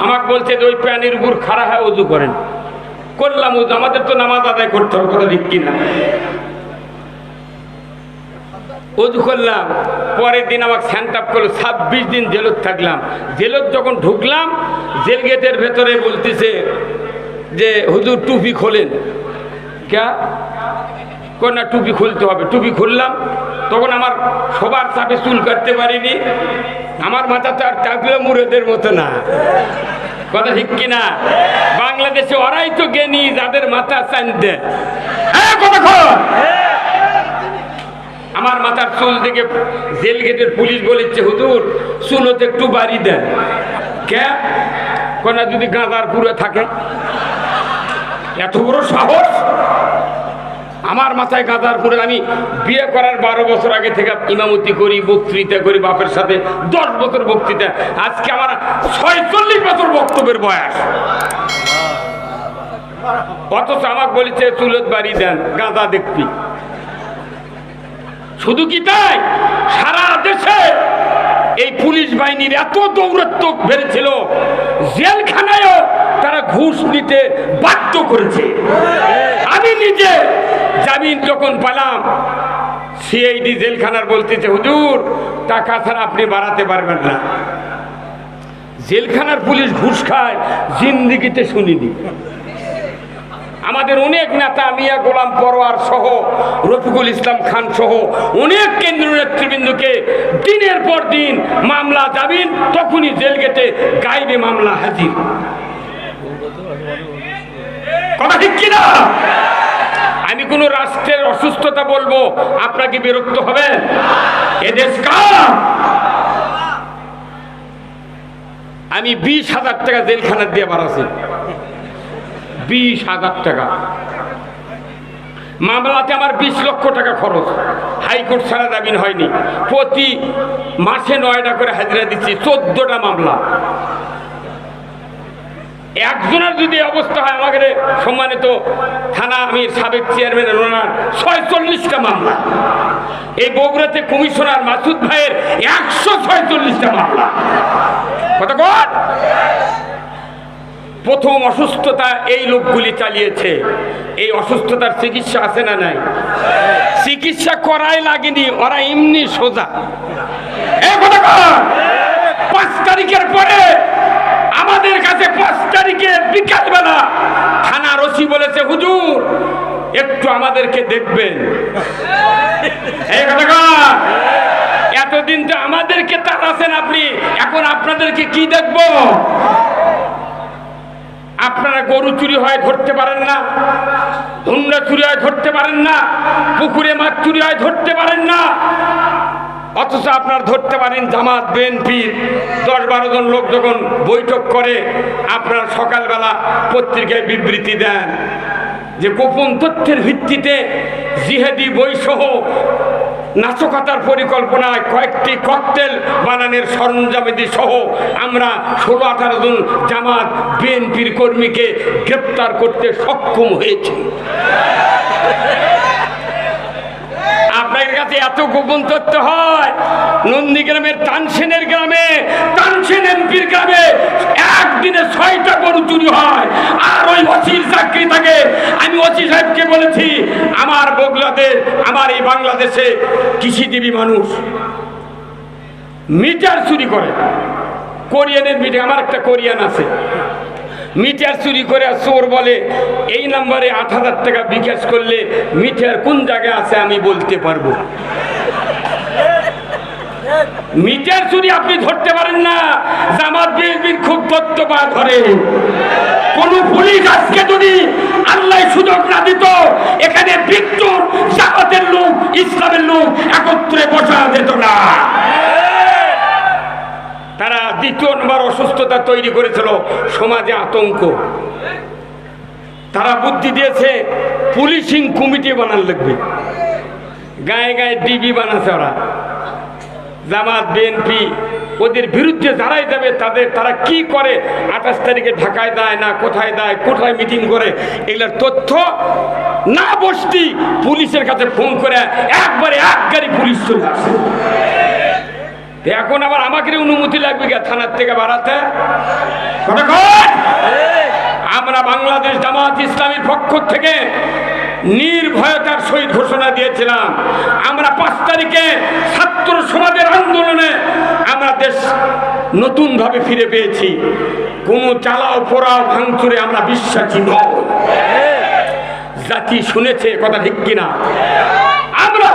আমাকে বলছে যে ওই প্যানের উপর খাড়া হয় উজু করেন। করলাম উজু, আমাদের তো নামাজ আদায় করতে হবে, কথা ঠিক কিনা? উজু করলাম, পরের দিন আমাকে স্যান্ড আপ করল, ছাব্বিশ দিন জেলত থাকলাম। জেলত যখন ঢুকলাম, জেল গেটের ভেতরে বলতেছে যে, হুজুর, টুপি খোলেন। ক্যা? কোন না, টুপি খুলতে হবে। টুপি খুললাম। তখন আমার সবার চাপে চুল কাটতে পারিনি। আমার মাথা তো আর টাকলে মুরেদের মতো না। কথা ঠিক কিনা? বাংলাদেশে ওরাই তো জ্ঞানী, যাদের মাথা চান্দে। আমার মাথার চুল থেকে জেল গেটের পুলিশ বলেছে, হুজুর, চুলোতে একটু বাড়ি দেন। কে? কোনা যদি গাঁদার পুরে থাকে। এত বড় সাহস? আমার মাথায় গাঁদার পরে আমি বিয়ে করার বারো বছর আগে থেকে ইমামতি করি, বক্তৃতা করি, বাপের সাথে দশ বছর বক্তৃতা। আজকে আমার ছয়চল্লিশ বছর বক্তব্যের বয়স। অথচ আমাকে বলেছে চুলত বাড়ি দেন গাঁদা দেখবি। শুধু কি তাই? সারা দেশে এই পুলিশ বাহিনীর এত দৌরত্ব বেড়েছিল, জেলখানায়ও তারা ঘুষ নিতে বাধ্য করেছে। আমি নিজে জামিন যখন পেলাম, সিআইডি জেলখানার বলতেছে, হুজুর, টাকা ছাড়া আপনি বাড়াতে পারবেন না। জেলখানার পুলিশ ঘুষ খায়, জিন্দিগিতে শুনিনি। আমাদের অনেক নেতা, মিয়া গোলাম পরোয়ার সহ, রফিকুল ইসলাম খান সহ, অনেক কেন্দ্রীয় নেতৃবৃন্দকে দিনের পর দিন মামলা জামিন তখনই জেল গেটে গাইবে মামলা হাজির। কথা ঠিক কিনা? আমি কোন রাষ্ট্রের অসুস্থতা বলব আপনাকে বিরক্ত হবে? এদেশ কার? আমি বিশ হাজার টাকা জেলখানা দিয়ে বাড়াছি বিশ হাজার টাকা। মামলাতে আমার বিশ লক্ষ টাকা খরচ। হাইকোর্ট ছাড়া জামিন হয়নি। প্রতি মাসে নয়টা করে হাজিরা দিচ্ছি, চোদ্দটা মামলা। একজনের যদি অবস্থা হয়, আমাদের সম্মানিত থানা আমি সাবেক চেয়ারম্যান ওনার ছয়চল্লিশটা মামলা। এই বগুড়াতে কমিশনার মাসুদ ভাইয়ের একশো ছয়চল্লিশটা মামলা। কত প্রথম অসুস্থতা এই লোকগুলি চালিয়েছে। এই অসুস্থতার চিকিৎসা আছে না নাই? চিকিৎসা করাই লাগেনি, ওরা এমনি সোজা। পাঁচ তারিখের পরে আমাদের কাছে পাঁচ তারিখে বিকালবেলা থানা রসি বলেছে, হুজুর, একটু আমাদেরকে দেখবেন। এতদিন তো আমাদেরকে তাড়াছেন আপনি, এখন আপনাদেরকে কি দেখব? আপনারা গরু চুরি হয় ধরতে পারেন না, হুন্ডা চুরি হয় ধরতে পারেন না, পুকুরে মাছ চুরি হয় ধরতে পারেন না। অথচ আপনার ধরতে পারেন জামাত বিএনপি দশ বারো জন লোক যখন বৈঠক করে, আপনার সকালবেলা পত্রিকায় বিবৃতি দেন যে গোপন তথ্যের ভিত্তিতে জিহাদি বইসহ নাশকতার পরিকল্পনায় কয়েকটি ককটেল বানানোর সরঞ্জামেদি সহ আমরা ষোলো আঠারো জন জামাত বিএনপির কর্মীকে গ্রেপ্তার করতে সক্ষম হয়েছি। আপনাদের কাছে এত গোপন তথ্য হয়? নন্দীগ্রামের তানসেনের গ্রামে, তানসেন এমপির গ্রামে একদিনে ছয়টা গরু চুরি হয়। আর ওই ওসির চাকরি থাকে। আমি ওসি সাহেবকে বলেছি, আমার বগলাতে আমার এই বাংলাদেশে কৃষিজীবী মানুষ মিটার চুরি করে। কোরিয়ানের মিটার, আমার একটা কোরিয়ান আছে। মিটার চুরি করে চোর বলে, এই নাম্বারে আট হাজার টাকা বিকাশ করলে মিটার কোন জায়গায় আছে আমি বলতে পারব মিটার চুরি আপনি ধরতে পারেন না। জামাত বিএনপির খুব পা ধরে। কোন পুলিশ আজকে যদি আল্লাহ সুযোগ না দিত, এখানে বিদ্যুৎ জামাতের লোক, ইসলামের লোক একত্রে বসা যেত না। তারা দ্বিতীয় নম্বর অসুস্থতা তৈরি করেছিল, সমাজে আতঙ্ক। তারা বুদ্ধি দিয়েছে, পুলিশিং কমিটি বানান লাগবে। গায়ে গায়ে ডিবি বানাচ্ছে ওরা। জামাত, বিএনপি, ওদের বিরুদ্ধে যারাই যাবে, তাদের, তারা কি করে? আঠাশ তারিখে ঢাকায় দেয় না, কোথায় দেয় কোথায় মিটিং করে? এগুলোর তথ্য না বসতি পুলিশের কাছে ফোন করে একবারে এক গাড়ি পুলিশ চলে আসে। এখন আবার আমাকে অনুমতি লাগবে কে থানার থেকে বাড়াতে? আমরা বাংলাদেশ জামাত ইসলামীর পক্ষ থেকে নির্ভয়তার সহিত ঘোষণা দিয়েছিলাম। আমরা পাঁচ তারিখে ছাত্র সমাজের আন্দোলনে আমরা দেশ নতুনভাবে ফিরে পেয়েছি। কোনো চালাও পোড়াও ভাঙচুরে আমরা বিশ্বাসী নই। জাতি শুনেছে কথা ঠিক কিনা? আমরা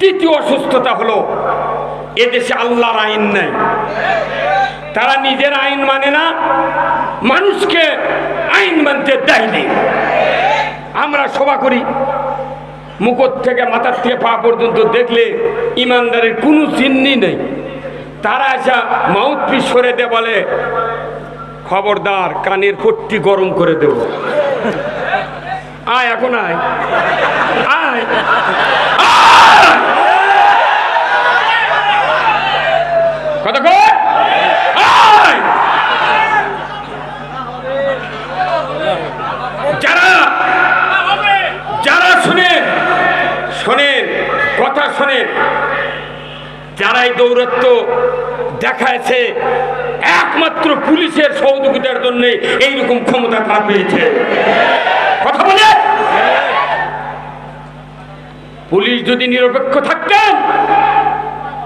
তৃতীয় অসুস্থতা হলো এদেশে আল্লাহর আইন নাই। তারা নিজের আইন মানে না, মানুষকে আইন মানতে দেয়নি আমরা সভা করি মুখর থেকে মাথার থেকে পা পর্যন্ত দেখলে ইমানদারের কোনো চিহ্নই নেই। তারা এসে মাউথ পিস সরে দে বলে, খবরদার, কানের পট্টি গরম করে দেব। আয়, এখন আয়। আয়। যারা এই দৌরত্ব দেখাচ্ছে একমাত্র পুলিশের সহযোগিতার জন্য এইরকম ক্ষমতা তারা পেয়েছে। কথা বলে? পুলিশ যদি নিরপেক্ষ থাকতেন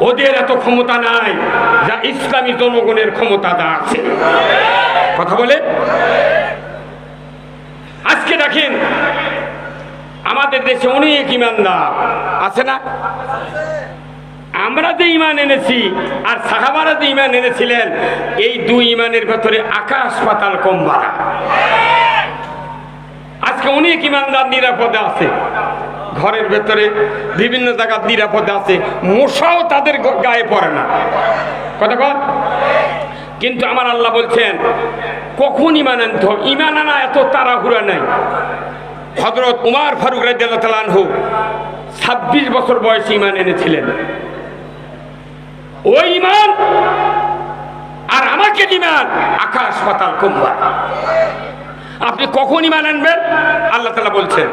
ওদের এত ক্ষমতা নাই যা ইসলামী জনগণের ক্ষমতা দা আছে। কথা বলে? আজকে দেখেন, আমাদের দেশে অনেক ইমানদার আছে না? আমরা যে ইমান এনেছি আর সাহাবারা যে ইমান এনেছিলেন, এই দুই ইমানের ভেতরে আকাশ পাতাল কম বাড়া। আজকে অনেক ইমানদার নিরাপদে আছে। ঘরের ভেতরে বিভিন্ন জায়গার নিরাপদে আছে। মশাও তাদের গায়ে পড়ে না। কথা কর কিন্তু আমার আল্লাহ বলছেন, কখন ইমান আনতে হবে? ইমান আনা এত তাড়াহুড়া নাই। হজরত উমার ফারুক রাজু ছাব্বিশ বছর বয়সে ইমান এনেছিলেন। ওই ইমান? আর আমাকে ইমান আকাশ, পাতাল কোম্পান আপনি কখন ইমান আনবেন? আল্লাহ তালা বলছেন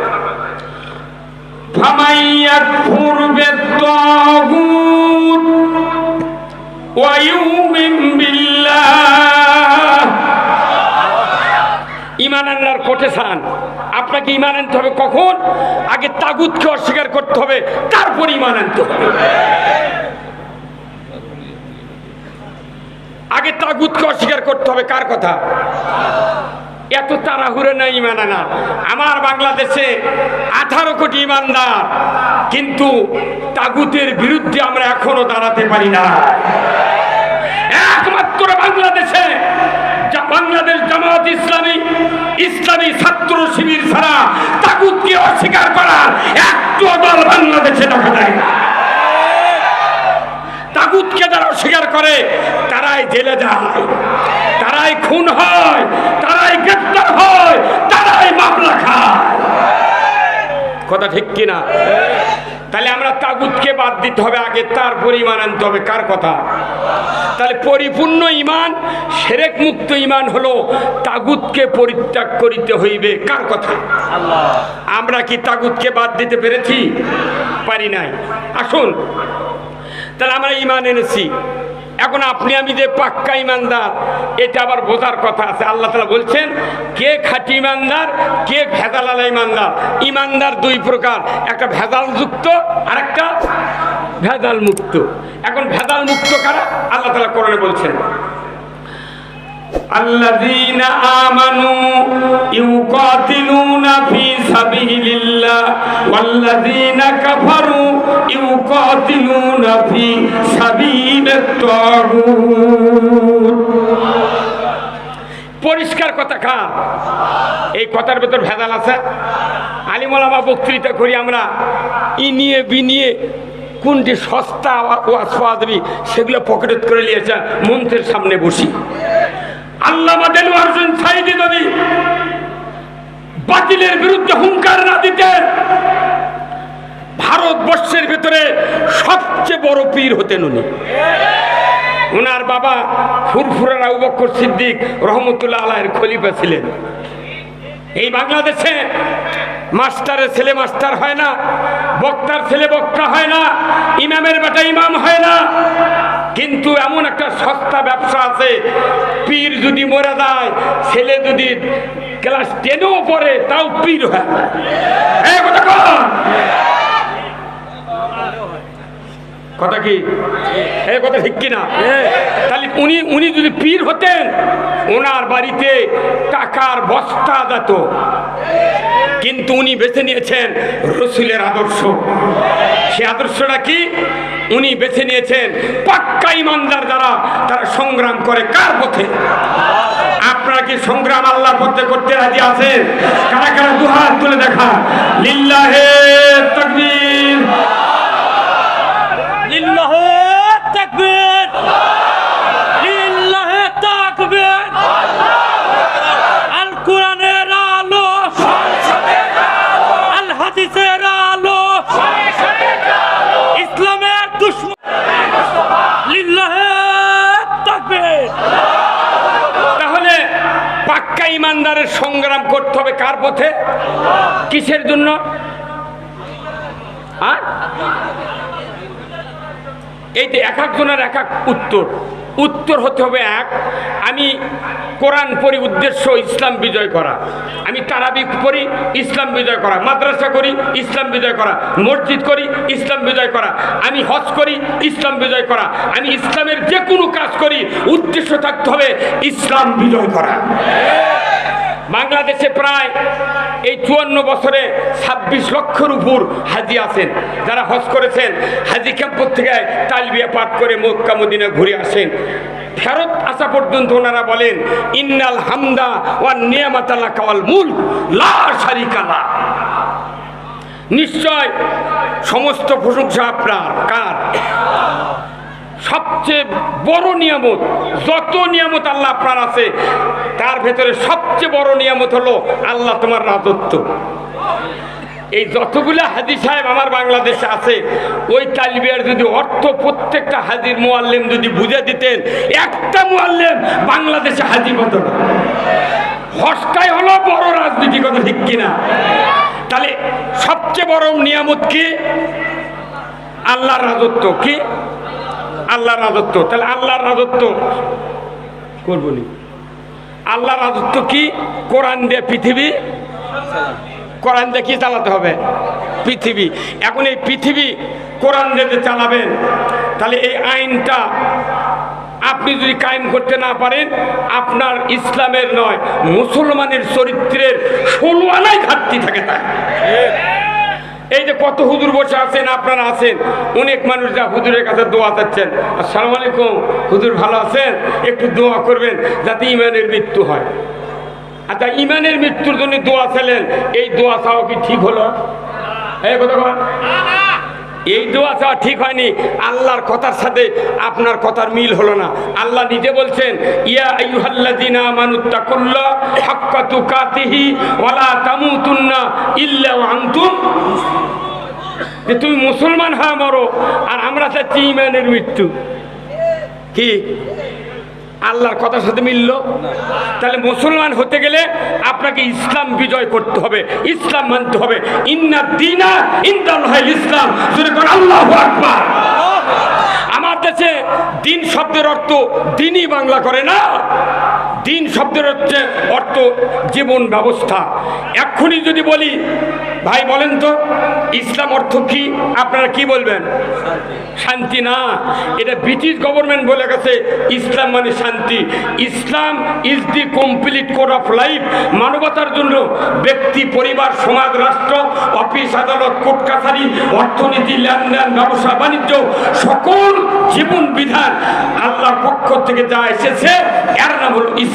ইমান আপনাকে ইমান আনতে হবে কখন? আগে তাগুদকে অস্বীকার করতে হবে, তারপর ইমান আনতে হবে। আগে তাগুতকে অস্বীকার করতে হবে, কার কথা? এত তারা তাড়াহুড়ো নেই ইমান আনা। আমার বাংলাদেশে আঠারো কোটি ইমানদার, কিন্তু তাগুতের বিরুদ্ধে আমরা এখনও দাঁড়াতে পারি না। একমাত্র বাংলাদেশে বাংলাদেশ জামাত ইসলামী ইসলামী ছাত্র শিবির ছাড়া তাগুতকে অস্বীকার করার একটু দল বাংলাদেশে দেখা যায় না। তাগুতকে যারা অস্বীকার করে তারাই জেলে যায় তারাই খুন হয়, তারাই গ্রেপ্তার হয়, তারাই মামলা খায়। কথা ঠিক কিনা? তাহলে আমরা তাগুতকে বাদ দিতে হবে, আগে তারপর ইমান আনতে হবে। কার কথা? তাহলে পরিপূর্ণ ইমান, সেরেক মুক্ত ইমান হলো তাগুতকে পরিত্যাগ করিতে হইবে। কার কথা? আমরা কি তাগুতকে বাদ দিতে পেরেছি? পারি নাই। আসুন, তাহলে আমরা ইমান এনেছি। এখন আপনি, আমি যে পাক্কা ইমানদার, এটা আবার বোঝার কথা আছে। আল্লাহ তালা বলছেন, কে খাঁটি ইমানদার, কে ভেজালালা ইমানদার? ইমানদার দুই প্রকার, একটা ভেজাল যুক্ত আর একটা ভেজাল মুক্ত এখন ভেজাল মুক্ত কারা? আল্লাহ তালা করলে বলছেন। الذين آمنوا يقاتلون في سبيل الله والذين كفروا يقاتلون في سبيل الطاغوت পরিষ্কার কথা কার এই কথার ভেতর ভেজাল আছে আলিমলামা বক্তৃতা করি আমরা ই নিয়ে বি নিয়ে কোনটি সস্তা ওয়াজ পাওয়া যাবে সেগুলো পকেটে করে নিয়েছে মন্ত্রের সামনে বসি আল্লাহ দেলোয়ার হোসেন সাইদি নবী বাতিলের বিরুদ্ধে হুঙ্কার না দিতেন, ভারতবর্ষের ভিতরে সবচেয়ে বড় পীর হতেন উনি। ওনার বাবা ফুরফুরার আবু বক্কর সিদ্দিক রহমতুল্লাহ আলাহের খলিফা ছিলেন। এই বাংলাদেশে মাস্টারের ছেলে মাস্টার হয় না, বক্তার ছেলে বক্তা হয় না, ইমামের বেটা ইমাম হয় না। কিন্তু এমন একটা সস্তা ব্যবসা আছে, পীর যদি মরে যায়, ছেলে যদি ক্লাস টেনেও পড়ে, তাও পীর হয় এই কথা কি? এই কথা ঠিক কিনা? তাহলে উনি উনি যদি পীর হতেন ওনার বাড়িতে টাকার বস্তা যেত কিন্তু উনি বেছে নিয়েছেন রসুলের আদর্শ। সে আদর্শটা কি? উনি বেছে নিয়েছেন পাক্কা ইমানদার যারা তারা সংগ্রাম করে কার পথে? আপনারা কি সংগ্রাম আল্লাহর পথে করতে রাজি আছেন? কারা কারা দুহাত তুলে দেখা? লিল্লাহে ইমানদারের সংগ্রাম করতে হবে কার পথে? কিসের জন্য? আর এই যে এক একজনের এক এক উত্তর। উত্তর হতে হবে এক, আমি কোরআন পড়ি, উদ্দেশ্য ইসলাম বিজয় করা। আমি তারাবি পড়ি, ইসলাম বিজয় করা। মাদ্রাসা করি, ইসলাম বিজয় করা। মসজিদ করি, ইসলাম বিজয় করা। আমি হজ করি, ইসলাম বিজয় করা। আমি ইসলামের যে কোনো কাজ করি, উদ্দেশ্য থাকতে হবে ইসলাম বিজয় করা। বাংলাদেশে প্রায় এই চুয়ান্ন বছরে ছাব্বিশ লক্ষের উপর হাজি আছেন। যারা হজ করেছেন, হাজি ক্যাম্পর থেকে তালবিয়া পাঠ করে মক্কা, মদিনা ঘুরে আসেন। ফেরত আসা পর্যন্ত ওনারা বলেন, ইন্নাল হামদা ওয়ান নিয়ামাতাল্লাহ কাওয়াল মূল লা শারিকালা নিশ্চয় সমস্ত প্রশংসা আপনার, কার? সবচেয়ে বড় নিয়ামত, যত নিয়ামত আল্লাহ আপনার আছে, তার ভেতরে সবচেয়ে বড় নিয়ামত হলো আল্লাহ তোমার রাজত্ব। এই যতগুলো হাজি সাহেব আমার বাংলাদেশে আছে, ওই তালিবিয়ার যদি অর্থ প্রত্যেকটা হাজির মোয়াল্লেম যদি বুঝে দিতেন, একটা মোয়াল্লেম বাংলাদেশে হাজি কত না। হস্তাই হলো বড় রাজনীতি কথা, ঠিক কিনা? তাহলে সবচেয়ে বড় নিয়ামত কি? আল্লাহর রাজত্ব কি? আল্লাহর রাজত্ব। তাহলে আল্লাহর রাজত্ব করব নি আল্লাহর রাজত্ব কি? কোরআন দিয়ে পৃথিবী কোরআন দিয়ে কি চালাতে হবে? পৃথিবী। এখন এই পৃথিবী কোরআন দিয়ে চালাবেন তাহলে এই আইনটা আপনি যদি কায়েম করতে না পারেন আপনার ইসলামের নয় মুসলমানের চরিত্রের ষোলো আনাই ঘাটতি থাকে তাই এই যে কত হুজুর বসে আছেন, আপনারা আছেন। অনেক মানুষ যা হুজুরের কাছে দোয়া চাচ্ছেন। আসসালামু আলাইকুম। হুজুর ভালো আছেন? একটু দোয়া করবেন যাতে ইমানের মৃত্যু হয়। আচ্ছা ইমানের মৃত্যুর জন্য দোয়া চাইলেন, এই দোয়া চাওয়া কি ঠিক হলো? হ্যাঁ কথা। এই দোয়া চাওয়া ঠিক হয়নি। আল্লাহর কথার সাথে আপনার কথার মিল হলো না। আল্লাহ নিজে বলছেন, ইয়া যে তুমি মুসলমান হা মরো, আর আমরা চাচ্ছি ইমানের মৃত্যু। কি? আল্লাহর কথার সাথে মিলল। তাহলে মুসলমান হতে গেলে আপনাকে ইসলাম বিজয় করতে হবে, ইসলাম মানতে হবে। ইন্না দিনা ইন্দাল ইসলাম। যদি আল্লাহ আমার দেশে দিন শব্দের অর্থ দিনই বাংলা করে না। দিন শব্দের হচ্ছে অর্থ জীবন ব্যবস্থা। এক্ষুনি যদি বলি, ভাই বলেন তো, ইসলাম অর্থ কি? আপনারা কি বলবেন? শান্তি না। এটা ব্রিটিশ গভর্নমেন্ট বলে গেছে, ইসলাম মানে শান্তি। Islam is the complete code of life মানবতার জন্য ব্যক্তি, পরিবার, সমাজ, রাষ্ট্র, অফিস, আদালত, কোর্ট, কাছারি, অর্থনীতি, লেনদেন, ব্যবসা, বাণিজ্য, সকল জীবন বিধান আল্লাহর পক্ষ থেকে যা এসেছে, এর নাম হলো ইসলাম।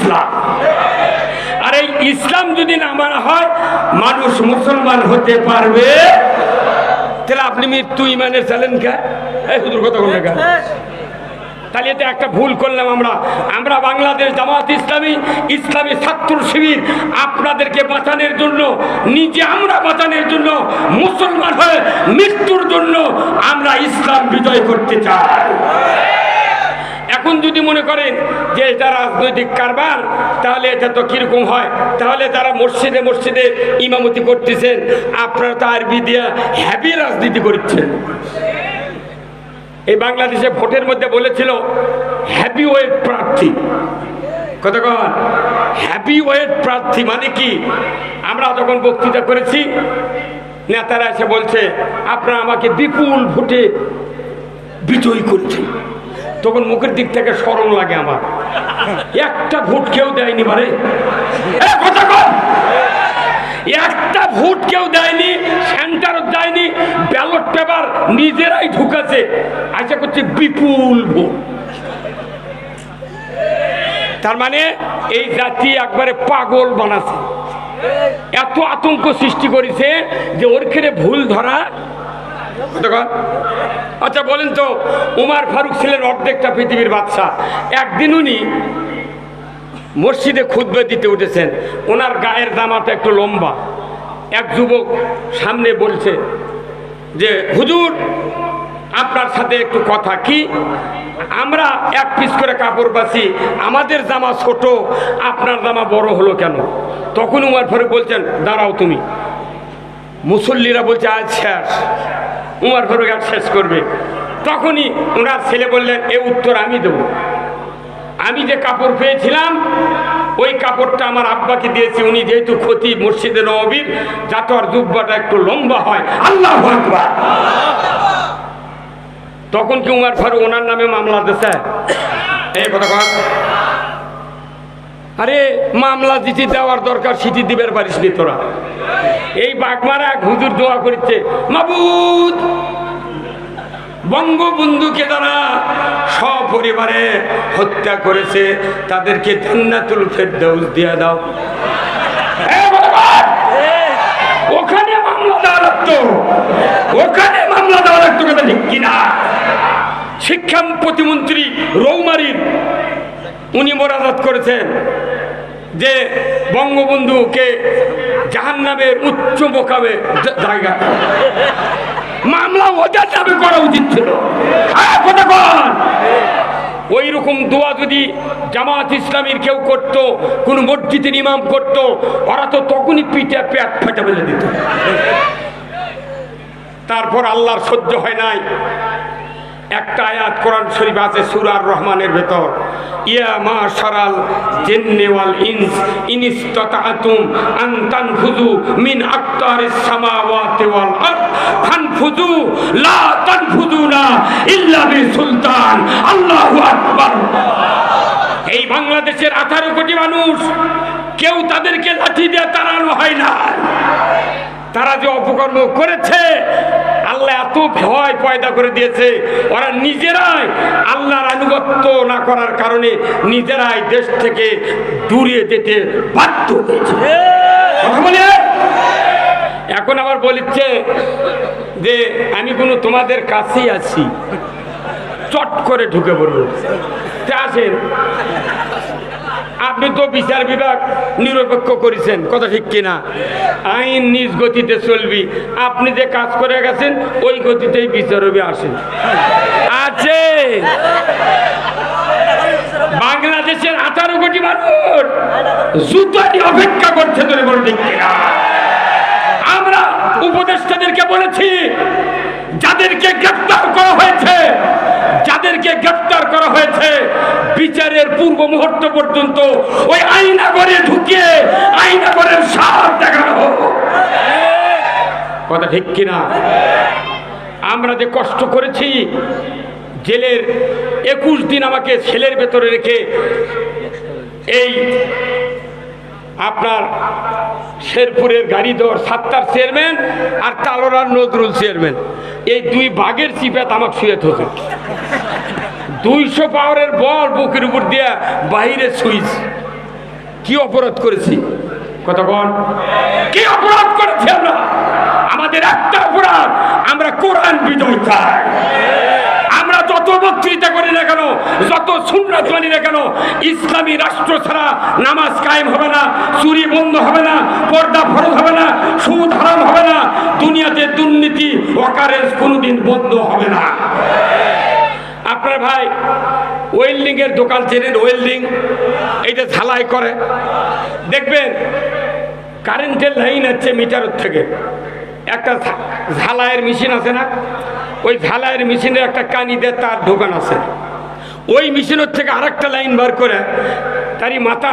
আর এই ইসলাম যদি না মানা হয়, মানুষ মুসলমান হতে পারবে। তাহলে আপনি মৃত্যু ইমানের চালেন কে? কথা বললে কে তাহলে এটা একটা ভুল করলাম আমরা। আমরা বাংলাদেশ জামাত ইসলামী ইসলামী ছাত্র শিবির আপনাদেরকে বাঁচানোর জন্য, নিজে আমরা বাঁচানোর জন্য, মুসলমান হয়ে মৃত্যুর জন্য আমরা ইসলাম বিজয় করতে চাই। এখন যদি মনে করেন যে এটা রাজনৈতিক কারবার, তাহলে এটা তো কীরকম হয়? তাহলে তারা মসজিদে মসজিদে ইমামতি করতেছেন, আপনারা তো আরবি দিয়া হ্যাপি রাজনীতি করছেন। এই বাংলাদেশে ভোটের মধ্যে বলেছিল হ্যাপি ওয়েট প্রার্থী। কতক্ষণ হ্যাপি ওয়েট প্রার্থী মানে কি? আমরা যখন বক্তৃতা করেছি, নেতারা এসে বলছে, আপনারা আমাকে বিপুল ভোটে বিজয়ী করেছেন। তখন মুখের দিক থেকে স্মরণ লাগে আমার একটা ভোট কেউ দেয়নি বারে! একটা ভোট কেউ দেয়নি সেন্টারও দেয়নি, ব্যালট পেপার নিজেরাই ঢুকাছে আশা করছে বিপুল ভোট তার মানে এই জাতি একবারে পাগল বানাছে এত আতঙ্ক সৃষ্টি করেছে যে ওরখানে ভুল ধরা? আচ্ছা বলেন তো, উমার ফারুক ছিলেন অর্ধেকটা পৃথিবীর বাদশা একদিন উনি মসজিদে খুদ্া দিতে উঠেছেন। ওনার গায়ের জামাটা একটু লম্বা। এক যুবক সামনে বলছে যে, হুজুর, আপনার সাথে একটু কথা কি? আমরা এক পিস করে কাপড় বাছি, আমাদের জামা ছোট, আপনার জামা বড় হলো কেন? তখন উমার ফারুক বলছেন, দাঁড়াও তুমি। মুসল্লিরা বলছে, আজ শেষ। উমার ফারুক আজ শেষ করবে। তখনই ওনার ছেলে বললেন, এ উত্তর আমি দেবো। আমি যে কাপড় পেয়েছিলাম, ওই কাপড়টা আমার আব্বাকে দিয়েছি। উনি যেহেতু ক্ষতি মসজিদে নবীর, যাতে আর জুব্বাটা একটু লম্বা হয়। আল্লাহ তখন কি উমার ফারুক ওনার নামে মামলা দিছে এই কথা। আরে, মামলা দিতে দেওয়ার দরকার সিটি দিবের পারিস নি তোরা। এই বাগমারা হুজুর দোয়া করছে মাবুদ, বঙ্গবন্ধুকে তারা সপরিবারে হত্যা করেছে, তাদেরকে জান্নাতুল ফেরদাউস দিয়ে দাও। ওখানে মামলা দেওয়া লাগতো। ওখানে মামলা দেওয়া লাগতো কথা ঠিক কিনা? শিক্ষা প্রতিমন্ত্রী রৌমারির উনি মোরাজাত করেছেন যে বঙ্গবন্ধুকে জাহান্নামের উচ্চ মোকাবে জায়গা। মামলা ওদের নামে করা উচিত ছিল। ওই রকম দোয়া যদি জামাত ইসলামীর কেউ করত, কোন মসজিদের ইমাম করত, ওরা তো তখনই পিঠে পেট ফেটে ফেলে দিত। তারপর আল্লাহর সহ্য হয় নাই। একটা আয়াত কোরআন শরীফ আছে সুরার রহমানের ভেতর। ইয়া মা সারাল জিন্নি ওয়াল ইনস ইনিস্তাতাতুম আন মিন আকতারিস সামাওয়াতি ওয়াল আরদ, ফানফুযু, লা তানফুযুনা ইল্লা বিসুলতান। আল্লাহু আকবার। এই বাংলাদেশের আঠারো কোটি মানুষ, কেউ তাদেরকে লাঠি দিয়ে তাড়ানো হয় না। তারা যে অপকর্ম করেছে আল্লাহ এত ভয় পয়দা করে দিয়েছে। ওরা নিজেরাই আল্লাহর আনুগত্য না করার কারণে নিজেরাই দেশ থেকে দূরে যেতে বাধ্য হয়েছে। এখন আবার বলিচ্ছে যে, আমি কোনো তোমাদের কাছেই আছি। চট করে ঢুকে পড়ব আসেন। আপনি তো বিচার বিভাগ নিরপেক্ষ করেছেন, কথা ঠিক কিনা? আইন নিজ গতিতে চলবি, আপনি যে কাজ করে গেছেন, ওই গতিতেই বিচার হবে, আসেন। আছে। বাংলাদেশের আঠারো কোটি মানুষ জুতাটি অপেক্ষা করছে তোর বলে ঠিক কিনা? আমরা উপদেষ্টাদেরকে বলেছি, যাদেরকে গ্রেপ্তার করা হয়েছে, যাদেরকে গ্রেপ্তার করা হয়েছে বিচারের পূর্ব মুহূর্ত পর্যন্ত ওই আইনাগরে ঢুকিয়ে আইনাগরের সাপ দেখানো। কথা ঠিক কিনা? আমরা যে কষ্ট করেছি, জেলের একুশ দিন আমাকে ছেলের ভেতরে রেখে এই আপনার শেরপুরের গাড়ি দর সাত্তার চেয়ারম্যান আর তালোরার নজরুল চেয়ারম্যান। এই দুই বাঘের চিপাত আমাকে শুয়ে থতে দুইশো পাওয়ারের বল বুকের উপর দিয়া বাহিরে সুইচ কি অপরাধ করেছি? কতক্ষণ কি অপরাধ করেছি আমরা? আমাদের একটা অপরাধ, আমরা কোরআন বিজয় চাই আমরা যত বক্তৃতা করি না কেন, যত সুন্নাত মানি না কেন, ইসলামী রাষ্ট্র ছাড়া নামাজ কায়েম হবে না, চুরি বন্ধ হবে না, পর্দা ফরজ হবে না, সুদ হারাম হবে না, দুনিয়াতে দুর্নীতি অকারেন্স কোনোদিন বন্ধ হবে না। আপনার ভাই ওয়েল্ডিং এর দোকান চেনেন, ওয়েল্ডিং? এইটা ঝালাই করে। দেখবেন, কারেন্টের লাইন আছে মিটারের থেকে। একটা ঝালাইয়ের মেশিন আছে না? ওই ঝালাইয়ের মেশিনের একটা কানি কানিতে তার দোকান আছে। ওই মেশিনের থেকে আরেকটা লাইন বার করে তারই মাথা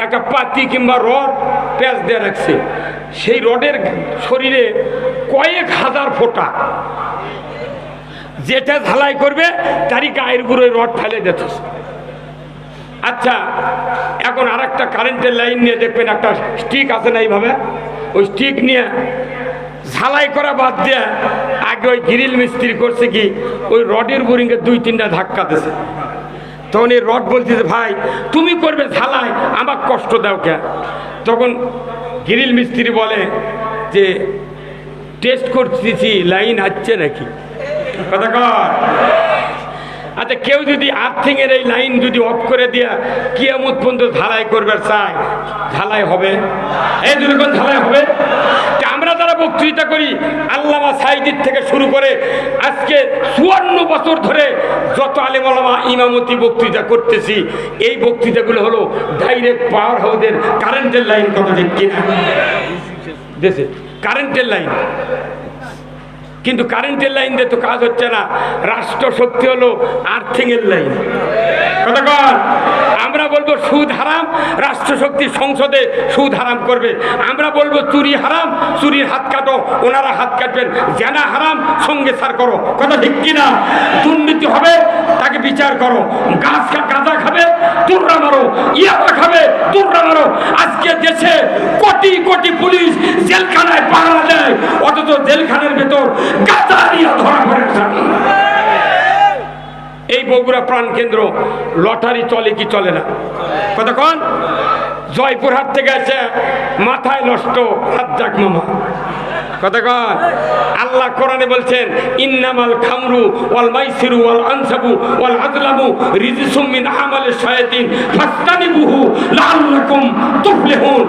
একটা পাতি কিংবা রড প্যাঁচ দিয়ে রাখছে। সেই রডের শরীরে কয়েক হাজার ফোঁটা যেটা ঝালাই করবে, তারই গায়ের গুঁড়োয় রড ফেলে দিতেছে আচ্ছা এখন আর একটা কারেন্টের লাইন নিয়ে দেখবেন, একটা স্টিক আছে না এইভাবে? ওই স্টিক নিয়ে ঝালাই করা বাদ দিয়ে আগে ওই গিরিল মিস্ত্রি করছে কি, ওই রডের বোরিংয়ে দুই তিনটা ধাক্কা দিছে। তখন এই রড বলতেছে, ভাই, তুমি করবে ঝালাই আমার কষ্ট দাও কে? তখন গিরিল মিস্ত্রি বলে যে টেস্ট করতেছি লাইন আসছে নাকি? কথা কর আচ্ছা কেউ যদি আর্থিং এর এই লাইন যদি অফ করে দিয়া কিয়ামত পর্যন্ত ঢালাই করবে চায়, ঢালাই হবে? এই দুরকম ঢালাই হবে? আমরা যারা বক্তৃতা করি, আল্লামা সাইদির থেকে শুরু করে আজকে চুয়ান্ন বছর ধরে যত আলেমলামা ইমামতি বক্তৃতা করতেছি, এই বক্তৃতাগুলো হলো ডাইরেক্ট পাওয়ার হাউসের কারেন্টের লাইন কথা ঠিক কিনা? দেশে কারেন্টের লাইন কিন্তু কারেন্টের লাইন দিয়ে তো কাজ হচ্ছে না। রাষ্ট্র শক্তি হলো আর্থিং এর লাইন। আমরা বলব সুদ হারাম রাষ্ট্র শক্তি সংসদে সুদ হারাম করবে। আমরা বলব চুরি হারাম, চুরির হাত কাটো, ওনারা হাত কাটবেন। জানা হারাম, সঙ্গে সার করো। কথা ঠিক কিনা? দুর্নীতি হবে, তাকে বিচার করো। গাছ গাঁজা খাবে, তুর্রা মারো। ইয়াবা খাবে, তুর্রা মারো। আজকে দেশে কোটি কোটি পুলিশ জেলখানায় অথচ জেলখানার ভেতর ধরা এই বগুড়া প্রাণ কেন্দ্র, লটারি চলে কি চলে না? কতক্ষণ জয়পুরহাট থেকে আছে মাথায় নষ্ট যাক মামা। কতক্ষণ আল্লাহ কোরআনে বলছেন, ইন্নামাল খামরু ওয়াল মাইসিরু ওয়াল আনসাবু ওয়াল আজলামু রিজসুম মিন আমালে শায়াতিন ফাস্তানিবুহু লাআল্লাকুম তুফলিহুন।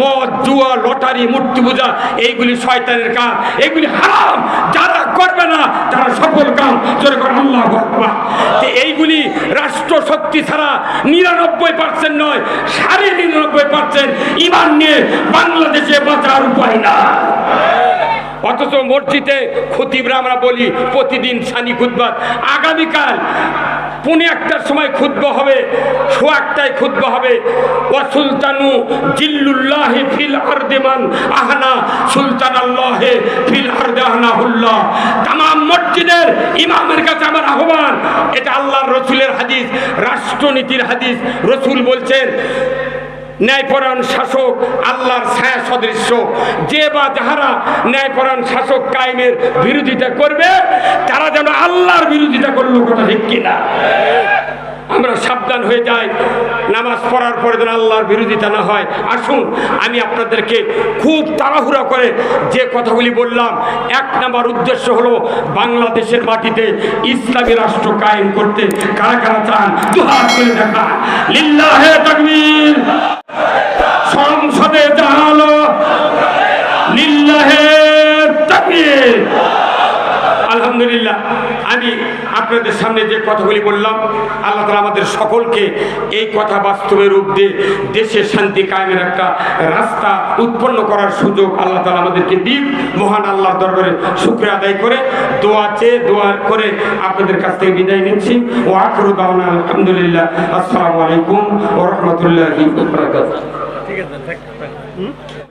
মদ, জুয়া, লটারি, মূর্তি পূজা, এইগুলি শয়তানের কাজ এইগুলি হারাম। যারা করবে না, তারা সফল কাম। জোরে করে আল্লাহ আকবার। এইগুলি রাষ্ট্র শক্তি ছাড়া নিরানব্বই পার্সেন্ট নয়, সাড়ে নিরানব্বই পার্সেন্ট ইমান নিয়ে বাংলাদেশে বাঁচার উপায় না অথচ মসজিদে খতিবরা আমরা বলি, প্রতিদিন সানি খুদ্বাত আগামীকাল পুনে একটার সময় খুদ্ব হবে শো একটায় খুদ্ব হবে। ও সুলতানু জিল্লুল্লাহি ফিল আরদেমান আহনা সুলতান আল্লাহে ফিল আরদে আহনাহুল্লাহ। তামাম মসজিদের ইমামের কাছে আমার আহ্বান, এটা আল্লাহর রসুলের হাদিস, রাষ্ট্রনীতির হাদিস। রসুল বলছেন ন্যায়পরায়ণ শাসক, আল্লাহর ছায়া সদৃশ্য যে বা যাহারা ন্যায়পরায়ণ শাসক কায়েমের বিরোধিতা করবে, তারা যেন আল্লাহর বিরোধিতা করল কথা ঠিক কিনা? আমরা সাবধান হয়ে যাই। নামাজ পড়ার পরে যেন আল্লাহর বিরোধিতা না হয়। আসুন, আমি আপনাদেরকে খুব তাড়াহুড়া করে যে কথাগুলি বললাম, এক নাম্বার উদ্দেশ্য হলো বাংলাদেশের মাটিতে ইসলামী রাষ্ট্র কায়েম করতে কারা কারা চান? করে দেখা। লিল্লাহে তাকবীর। সংসদে জানালো, লিল্লাহে তাকবীর। আলহামদুলিল্লাহ। আমি আপনাদের সামনে যে কথাগুলি বললাম, আল্লাহ তালা আমাদের সকলকে এই কথা বাস্তবে রূপ দিয়ে দেশের শান্তি কায়েমের একটা রাস্তা উৎপন্ন করার সুযোগ আল্লাহ তালা আমাদেরকে দিন। মহান আল্লাহর দরবারে শুক্রিয়া আদায় করে দোয়া চেয়ে দোয়া করে আপনাদের কাছ থেকে বিদায় নিচ্ছি। ও আখরু দাওনা আলহামদুলিল্লাহ। আসসালামু আলাইকুম ও রহমতুল্লাহি ঠিক আছে?